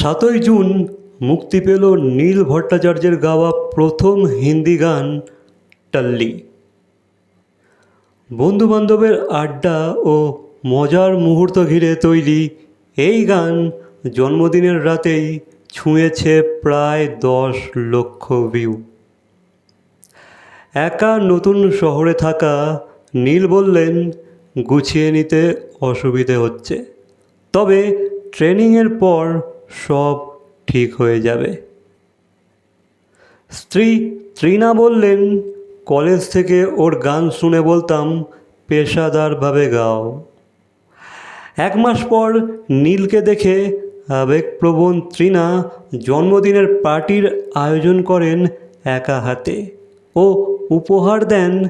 সাতই জুন মুক্তি পেল নীল ভট্টাচার্যের গাওয়া প্রথম হিন্দি গান, টাল্লি। বন্ধুবান্ধবের আড্ডা ও মজার মুহূর্ত ঘিরে তৈরি এই গান জন্মদিনের রাতেই ছুঁয়েছে প্রায় দশ লক্ষ ভিউ একা নতুন শহরে থাকা নীল বললেন, গুছিয়ে নিতে অসুবিধে হচ্ছে। তবে ট্রেনিংয়ের পর সব ঠিক হয়ে যাবে। স্ত্রী ত্রিনা বললেন, কলেজ থেকে ওর গান শুনে বলতাম, পেশাদারভাবে গাও। এক মাস পর নীলকে দেখে আবেগপ্রবণ ত্রিনা জন্মদিনের পার্টির আয়োজন করেন একা হাতে ও উপহার দেন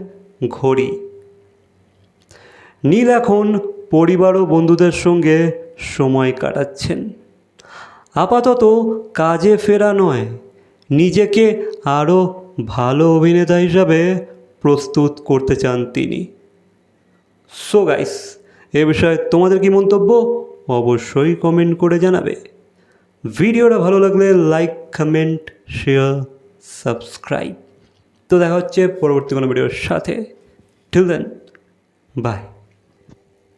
ঘড়ি। নীল এখন পরিবার ও বন্ধুদের সঙ্গে সময় কাটাচ্ছেন। আপাতত কাজে ফেরা নয়। নিজেকে আরও ভালো অভিনেতা হিসাবে প্রস্তুত করতে চান তিনি। সো গাইস এ বিষয়ে তোমাদের কি মন্তব্য? অবশ্যই কমেন্ট করে জানাবে। ভিডিওটা ভালো লাগলে লাইক কমেন্ট শেয়ার সাবস্ক্রাইব তো দেখা হচ্ছে পরবর্তী কোনো ভিডিওর সাথে। ঠিক দেন বাই